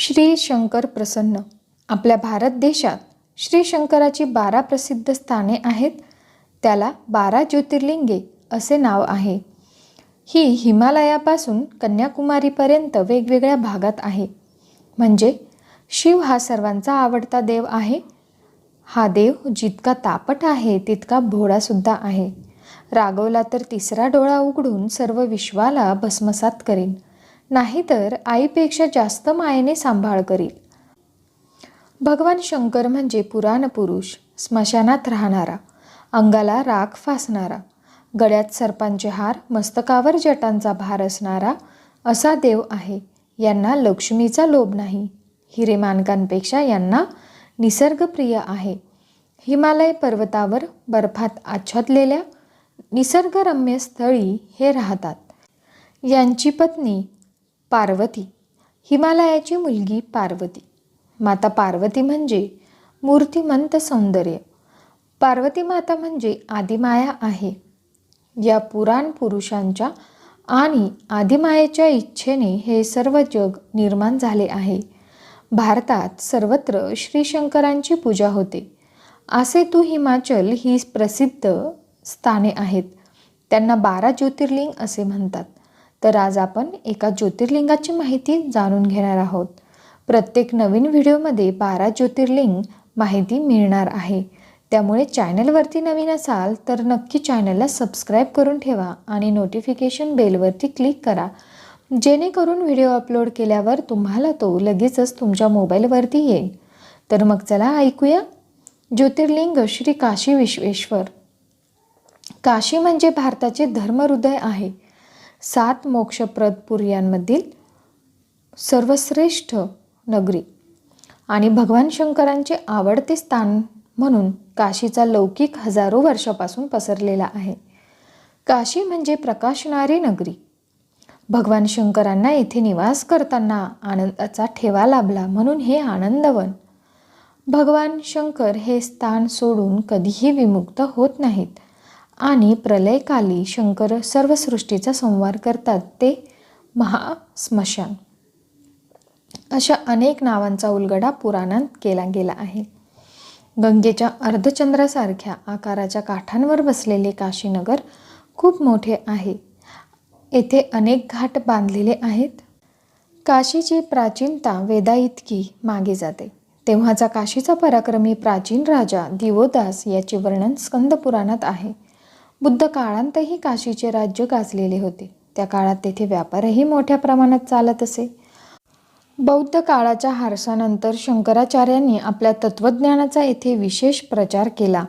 श्री शंकर प्रसन्न. आपल्या भारत देशात श्री शंकराची बारा प्रसिद्ध स्थाने आहेत. त्याला बारा ज्योतिर्लिंगे असे नाव आहे. ही हिमालयापासून कन्याकुमारीपर्यंत वेगवेगळ्या भागात आहे. म्हणजे शिव हा सर्वांचा आवडता देव आहे. हा देव जितका तापट आहे तितका भोळासुद्धा आहे. रागवला तर तिसरा डोळा उघडून सर्व विश्वाला भस्मसात करेन. नाहीतर आईपेक्षा जास्त मायेने सांभाळ करील. भगवान शंकर म्हणजे पुराण पुरुष स्मशानात राहणारा अंगाला राख फासणारा गळ्यात सर्पांचे हार मस्तकावर जटांचा भार असणारा असा देव आहे. यांना लक्ष्मीचा लोभ नाही. हिरे मानकांपेक्षा यांना निसर्गप्रिय आहे. हिमालय पर्वतावर बर्फात आच्छादलेल्या निसर्गरम्य स्थळी हे राहतात. यांची पत्नी पार्वती. हिमालयाची मुलगी पार्वती. माता पार्वती म्हणजे मूर्तिमंत सौंदर्य. पार्वती माता म्हणजे आदिमाया आहे. या पुराण पुरुषांच्या आणि आदिमायेच्या इच्छेने हे सर्व जग निर्माण झाले आहे. भारतात सर्वत्र श्रीशंकरांची पूजा होते. असे तू हिमाचल ही प्रसिद्ध स्थाने आहेत. त्यांना बारा ज्योतिर्लिंग असे म्हणतात. तर आज आपण एका ज्योतिर्लिंगाची माहिती जाणून घेणार आहोत. प्रत्येक नवीन व्हिडिओमध्ये बारा ज्योतिर्लिंग माहिती मिळणार आहे. त्यामुळे चॅनलवरती नवीन असाल तर नक्की चॅनलला सबस्क्राईब करून ठेवा आणि नोटिफिकेशन बेलवरती क्लिक करा. जेणेकरून व्हिडिओ अपलोड केल्यावर तुम्हाला तो लगेचच तुमच्या मोबाईलवरती येईल. तर मग चला ऐकूया. ज्योतिर्लिंग श्री काशी विश्वेश्वर. काशी म्हणजे भारताचे धर्महृदय आहे. सात मोक्षप्रद पुर्यांमधील सर्वश्रेष्ठ नगरी. आणि भगवान शंकरांचे आवडते स्थान म्हणून काशीचा लौकिक हजारो वर्षापासून पसरलेला आहे. काशी म्हणजे प्रकाशणारी नगरी. भगवान शंकरांना येथे निवास करताना आनंदाचा ठेवा लाभला म्हणून हे आनंदवन. भगवान शंकर हे स्थान सोडून कधीही विमुक्त होत नाहीत. आणि प्रलयकाली शंकर सर्व सृष्टीचा संवार करतात ते महास्मशान अशा अनेक नावांचा उलगडा पुराणात केला गेला आहे. गंगेच्या अर्धचंद्रासारख्या आकाराच्या काठांवर बसलेले काशीनगर खूप मोठे आहे. येथे अनेक घाट बांधलेले आहेत. काशीची प्राचीनता वेदा इतकी मागे जाते. तेव्हाचा काशीचा पराक्रमी प्राचीन राजा दिवोदास याचे वर्णन स्कंद पुराणात आहे. बुद्ध काळांतही काशीचे राज्य गाजलेले होते. त्या काळात तेथे व्यापारही मोठ्या प्रमाणात चालत असे. बौद्ध काळाच्या हारसानंतर शंकराचार्यांनी आपल्या तत्त्वज्ञानाचा येथे विशेष प्रचार केला.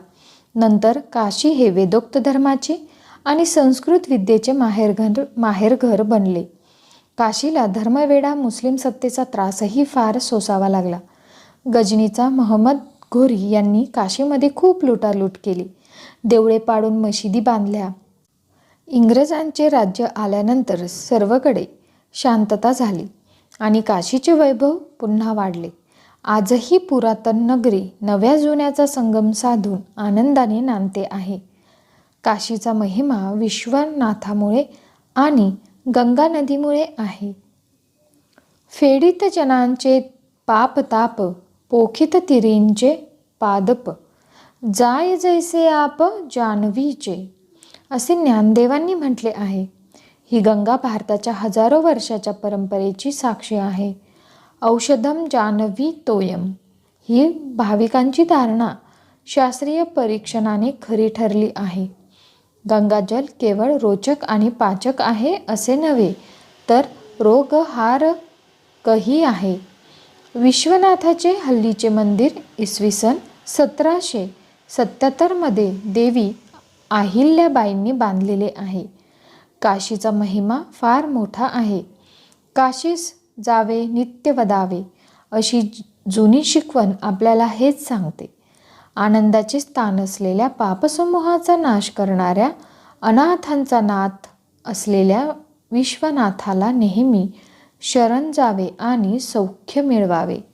नंतर काशी हे वेदोक्त धर्माचे आणि संस्कृत विद्येचे माहेरघर माहेरघर बनले. काशीला धर्मवेडा मुस्लिम सत्तेचा त्रासही फार सोसावा लागला. गजनीचा महम्मद घोरी यांनी काशीमध्ये खूप लुटालूट केली. देवळे पाडून मशिदी बांधल्या. इंग्रजांचे राज्य आल्यानंतर सर्वकडे शांतता झाली आणि काशीचे वैभव पुन्हा वाढले. आजही पुरातन नगरी नव्या जुन्याचा संगम साधून आनंदाने नांदते आहे. काशीचा महिमा विश्वनाथामुळे आणि गंगा नदीमुळे आहे. फेडीत जनांचे पापताप पोखित तिरींचे पादप जाय जैसे आप जानवीचे असे ज्ञानदेवांनी म्हटले आहे. ही गंगा भारताच्या हजारो वर्षाच्या परंपरेची साक्षी आहे. औषधम जानवी तोयम. ही भाविकांची धारणा शास्त्रीय परीक्षणाने खरी ठरली आहे. गंगाजल केवळ रोचक आणि पाचक आहे असे नव्हे तर रोगहार कही आहे. विश्वनाथाचे हल्लीचे मंदिर इसवी सन सतराशे सत्याहत्तरमध्ये देवी अहिल्याबाईंनी बांधलेले आहे. काशीचा महिमा फार मोठा आहे. काशीस जावे नित्य वदावे अशी जुनी शिकवण आपल्याला हेच सांगते. आनंदाचे स्थान असलेल्या पापसमूहाचा नाश करणाऱ्या अनाथांचा नाथ असलेल्या विश्वनाथाला नेहमी शरण जावे आणि सौख्य मिळवावे.